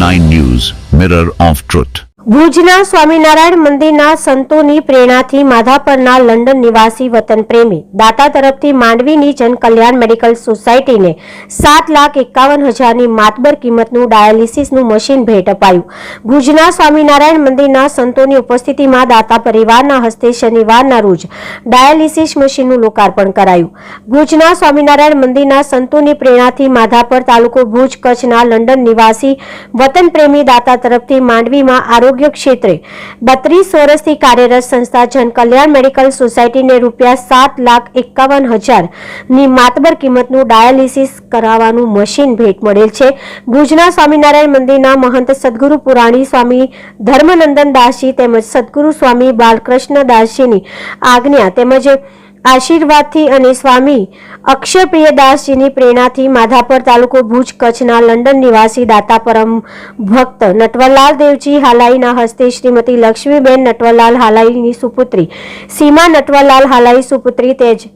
9 News, Mirror of Truth. ભુજના સ્વામિનારાયણ મંદિરના સંતોની પ્રેરણાથી માધાપરના લંડન નિવાસી વતન પ્રેમી, દાતા તરફથી માંડવીની જનકલ્યાણ મેડિકલ સોસાયટીને સાત લાખ એકાવન હજારની માતબર કિંમતનું ડાયાલિસિસનું મશીન ભેટ અપાયું. ભુજના સ્વામિનારાયણ મંદિરના સંતોની ઉપસ્થિતિમાં દાતા પરિવારના હસ્તે શનિવારના રોજ ડાયાલિસિસ મશીનનું લોકાર્પણ કરાયું. ભુજના સ્વામિનારાયણ મંદિરના સંતોની પ્રેરણાથી માધાપર તાલુકો ભુજ કચ્છના લંડન નિવાસી વતન પ્રેમી દાતા તરફથી માંડવીમાં આરોગ્ય ક્ષેત્રે બત્રીસ વર્ષથી કાર્યરત સંસ્થા જન કલ્યાણ મેડિકલ સોસાયટીને રૂપિયા સાત લાખ એકાવન હજારની માતબર કિંમતનું ડાયાલિસિસ કરાવવાનું મશીન ભેટ મળેલ છે. ભુજના સ્વામિનારાયણ મંદિરના મહંત સદગુરુ પુરાણી સ્વામી ધર્મનંદન દાસજી તેમજ સદગુરુ સ્વામી બાલકૃષ્ણ દાસજીની આજ્ઞા તેમજ આશીર્વાદથી અને સ્વામી અક્ષરપ્રિયદાસજીની પ્રેરણાથી માધાપર તાલુકો ભુજ કચ્છના લંડન નિવાસી દાતા પરમ ભક્ત નટવરલાલ દેવજી હાલાઈના હસ્તે શ્રીમતી લક્ષ્મીબેન નટવરલાલ હાલાઈની સુપુત્રી. સીમા નટવરલાલ હાલાઈ સુપુત્રી તેજ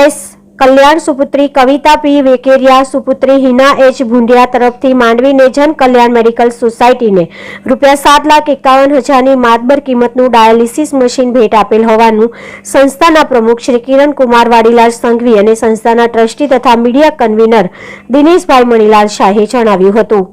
એસ કલ્યાણ સુપુત્રી કવિતા પી. વેકેરિયા, સુપુત્રી હિના એચ. ભુંડિયા તરફથી માંડવીને જન કલ્યાણ મેડિકલ સોસાયટીને રૂપિયા સાત લાખ એકાવન હજારની માતબર કિંમતનું ડાયાલિસિસ મશીન ભેટ આપેલ હોવાનું સંસ્થાના પ્રમુખ શ્રી કિરણ કુમાર વાડીલાલ સંઘવી અને સંસ્થાના ટ્રસ્ટી તથા મીડિયા કન્વીનર દિનેશભાઈ મણીલાલ શાહે જણાવ્યું હતું.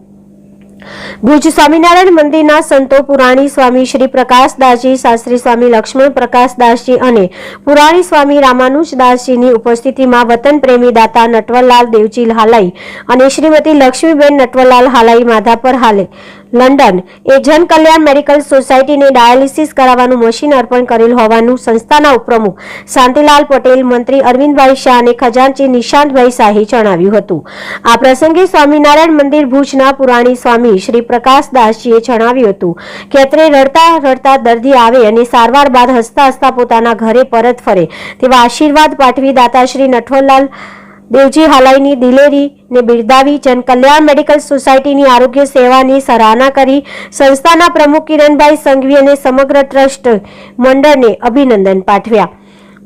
ભુજ સ્વામિનારાયણ મંદિરના સંતો પુરાણી સ્વામી શ્રી પ્રકાશદાસજી, શાસ્ત્રી સ્વામી લક્ષ્મણ પ્રકાશદાસજી અને પુરાણી સ્વામી રામાનુજદાસજીની ઉપસ્થિતિમાં વતન પ્રેમી દાતા નટવરલાલ દેવજી હાલાઈ અને શ્રીમતી લક્ષ્મીબેન નટવરલાલ હાલાઈ માધાપર હાલે. લંડન. એ જન કલ્યાણ મેડિકલ સોસાયટીને ડાયાલિસિસ કરાવવાનું મશીન અર્પણ કરેલ હોવાનું સંસ્થાના ઉપપ્રમુખ શાંતિલાલ પટેલ, મંત્રી અરવિંદભાઈ શાહ અને ખજાનચી નિશાંતભાઈ શાહે જણાવ્યું હતું. આ પ્રસંગે સ્વામિનારાયણ મંદિર ભુજના પુરાણી સ્વામી શ્રી પ્રકાશદાસજીએ જણાવ્યું હતું કે, અત્રે રડતા રડતા દર્દી આવે અને સારવાર બાદ હસતા હસતા પોતાના ઘરે પરત ફરે. તેવા આશીર્વાદ પાઠવી દાતા શ્રી નટવરલાલ દેવજી હાલાઈની દિલેરીને બિરદાવી જનકલ્યાણ મેડિકલ સોસાયટીની આરોગ્ય સેવાની સરાહના કરી સંસ્થાના પ્રમુખ કિરણભાઈ સંઘવી અને સમગ્ર ટ્રસ્ટ મંડળને અભિનંદન પાઠવ્યા.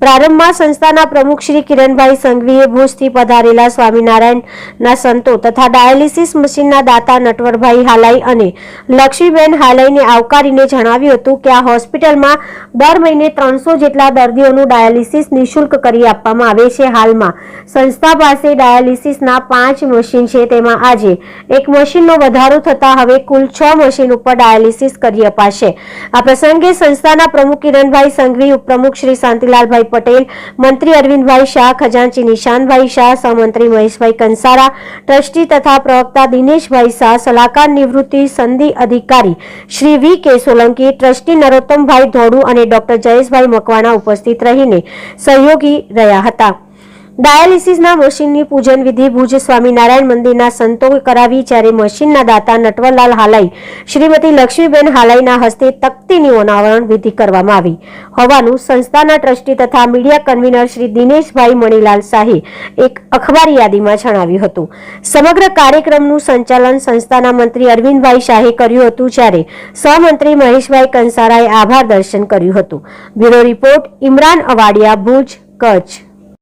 પ્રારંભમાં સંસ્થાના પ્રમુખ શ્રી કિરણભાઈ સંઘવીએ ભુજથી પધારેલા સ્વામિનારાયણના સંતો તથા ડાયાલિસિસ મશીનના દાતા નટવરભાઈ હાલાઈ અને લક્ષ્મીબેન હાલાઈને આવકારીને જણાવ્યું હતું કે આ હોસ્પિટલમાં દર મહિને ત્રણસો જેટલા દર્દીઓનું ડાયાલિસિસ નિઃશુલ્ક કરી આપવામાં આવે છે. હાલમાં સંસ્થા પાસે ડાયાલિસિસના પાંચ મશીન છે. તેમાં આજે એક મશીનનો વધારો થતા હવે કુલ છ મશીન ઉપર ડાયાલિસિસ કરી અપાશે. આ પ્રસંગે સંસ્થાના પ્રમુખ કિરણભાઈ સંઘવી, ઉપપ્રમુખ શ્રી શાંતિલાલભાઈ પટેલ, મંત્રી અરવિંદભાઈ શાહ, ખજાનચી નિશાનભાઈ શાહ, સહમંત્રી મહેશભાઈ કંસારા, ટ્રસ્ટી તથા પ્રવક્તા દિનેશભાઈ શાહ, સલાહકાર નિવૃત્તિ સંધિ અધિકારી શ્રી વી કે સોલંકી, ટ્રસ્ટી નરોત્તમભાઈ ધોડુ અને ડોક્ટર જયેશભાઈ મકવાણા ઉપસ્થિત રહીને સહયોગી રહ્યા હતા. ડાયાલિસિસના મશીનની પૂજન વિધિ ભુજ સ્વામિનારાયણ મંદિરના સંતો કરાવી જ્યારે મશીનના દાતા નટવરલાલ હાલાઈ, શ્રીમતી લક્ષ્મીબેન હાલાઈના હસ્તે તકતીની અનાવરણ વિધિ કરવામાં આવી. હોવાનું સંસ્થાના ટ્રસ્ટી તથા મીડિયા કન્વીનર શ્રી દિનેશભાઈ મણીલાલ શાહે એક અખબારી યાદીમાં જણાવ્યું હતું. સમગ્ર કાર્યક્રમનું સંચાલન સંસ્થાના મંત્રી અરવિંદભાઈ શાહે કર્યું હતું જ્યારે સહમંત્રી મહેશભાઈ કંસારાએ આભાર દર્શન કર્યું હતું. Bureau report, Imran Avadiya, Bhuj, Kutch.